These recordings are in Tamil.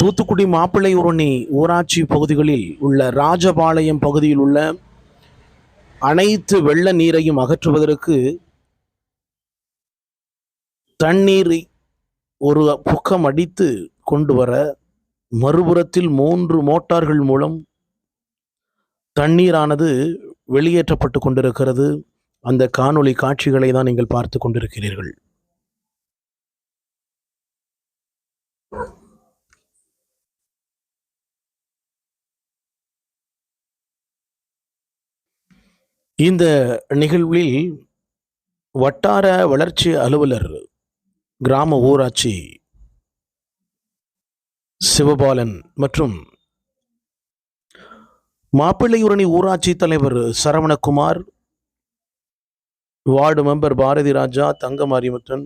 தூத்துக்குடி மாப்பிள்ளை உரணி ஊராட்சி பகுதிகளில் உள்ள ராஜபாளையம் பகுதியில் உள்ள அனைத்து வெள்ள நீரையும் அகற்றுவதற்கு தண்ணீரை ஒரு புக்கம் அடித்து கொண்டு வர மறுபுறத்தில் மூன்று மோட்டார்கள் மூலம் தண்ணீரானது வெளியேற்றப்பட்டு கொண்டிருக்கிறது. அந்த காணொளி காட்சிகளை தான் நீங்கள் பார்த்து கொண்டிருக்கிறீர்கள். இந்த நிகழ்வில் வட்டார வளர்ச்சி அலுவலர் கிராம ஊராட்சி சிவபாலன் மற்றும் மாப்பிள்ளையூரணி ஊராட்சி தலைவர் சரவணகுமார் வார்டு மெம்பர் பாரதி ராஜா தங்கமாரிமுத்தன்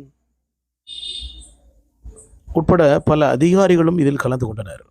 உட்பட பல அதிகாரிகளும் இதில் கலந்து கொண்டனர்.